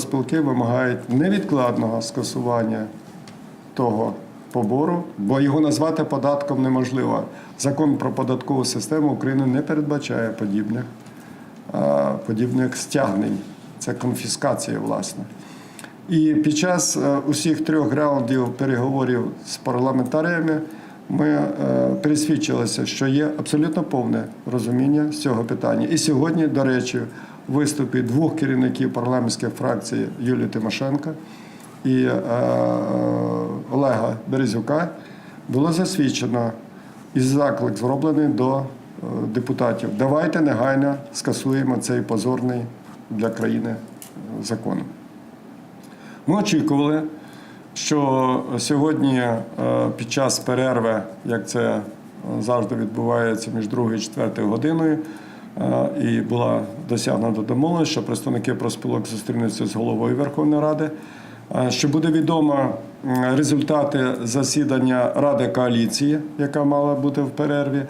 Спілки вимагають невідкладного скасування того побору, бо його назвати податком неможливо. Закон про податкову систему України не передбачає подібних, подібних стягнень. Це конфіскація, власне. І під час е, усіх трьох раундів переговорів з парламентарями ми е, пересвідчилися, що є абсолютно повне розуміння з цього питання. І сьогодні, до речі, виступі двох керівників парламентських фракцій Юлії Тимошенко і е, Олега Березюка було засвідчено і заклик зроблений до е, депутатів. Давайте негайно скасуємо цей позорний для країни е, закон. Ми очікували, що сьогодні під час перерви, як це завжди відбувається між 2 і 4 годиною, і була досягнута домовленість, що представники профспілок зустрінуться з головою Верховної Ради, е, що буде відомо результати засідання Ради коаліції, яка мала бути в перерві.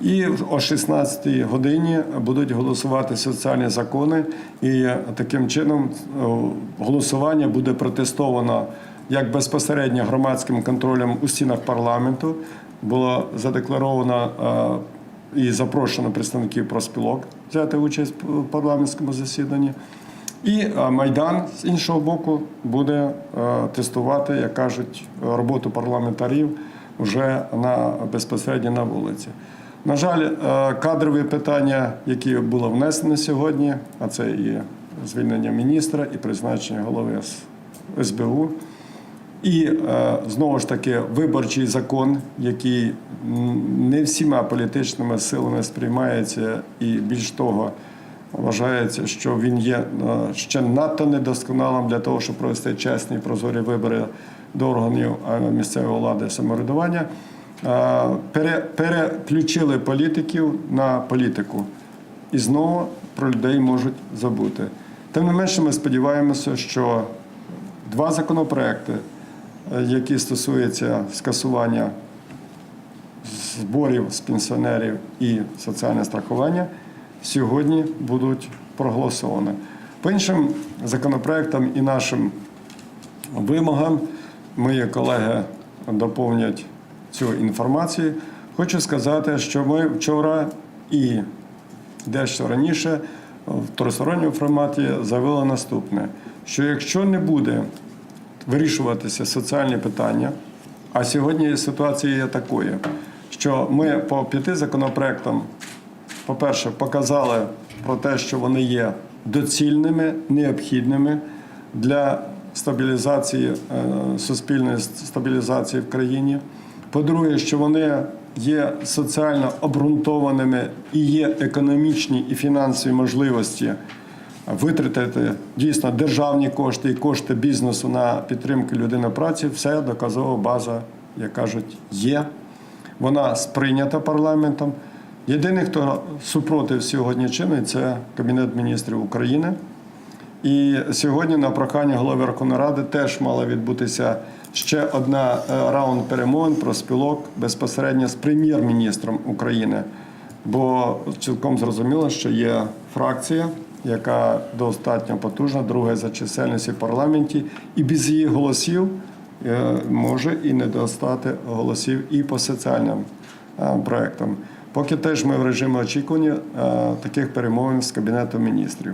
І о 16-й годині будуть голосувати соціальні закони, і таким чином голосування буде протестовано як безпосередньо громадським контролем у стінах парламенту. Було задекларовано е, і запрошено представників профспілок взяти участь в парламентському засіданні. І е, Майдан з іншого боку буде е, тестувати, як кажуть, роботу парламентарів вже на безпосередньо на вулиці. На жаль, е, кадрові питання, які було внесено сьогодні, а це і звільнення міністра, і призначення голови СБУ, і е, знову ж таки виборчий закон, який не всіма політичними силами сприймається, і більш того, вважається, що він є е, ще надто недосконалим для того, щоб провести чесні прозорі вибори до органів е, місцевої влади самоврядування. Переключили політиків на політику. І знову про людей можуть забути. Тим не менше, ми сподіваємося, що два законопроекти, які стосуються скасування зборів з пенсіонерів і соціальне страхування, сьогодні будуть проголосовані. По іншим законопроектам і нашим вимогам мої колеги доповнять цю інформацію. Хочу сказати, що ми вчора і дещо раніше в тристоронньому форматі заявили наступне: що якщо не буде вирішуватися соціальні питання, а сьогодні ситуація є такою, що ми по п'яти законопроектам, по-перше, показали про те, що вони є доцільними, необхідними для стабілізації е, суспільної стабілізації в країні. По-друге, що вони є соціально обґрунтованими і є економічні і фінансові можливості витратити дійсно державні кошти і кошти бізнесу на підтримку людини праці, все доказова база, як кажуть, є. Вона сприйнята парламентом. Єдиний, хто супротив сьогодні чинить, це Кабінет міністрів України. І сьогодні на прохання голови Верховної Ради теж мала відбутися ще одна е, раунд перемовин про спілок безпосередньо з прем'єр-міністром України. Бо цілком зрозуміло, що є фракція, яка достатньо потужна, друга за чисельністю в парламенті, і без її голосів е, може і не достати голосів і по соціальним е, проектам. Поки теж ми в режимі очікування е, таких перемовин з Кабінетом міністрів.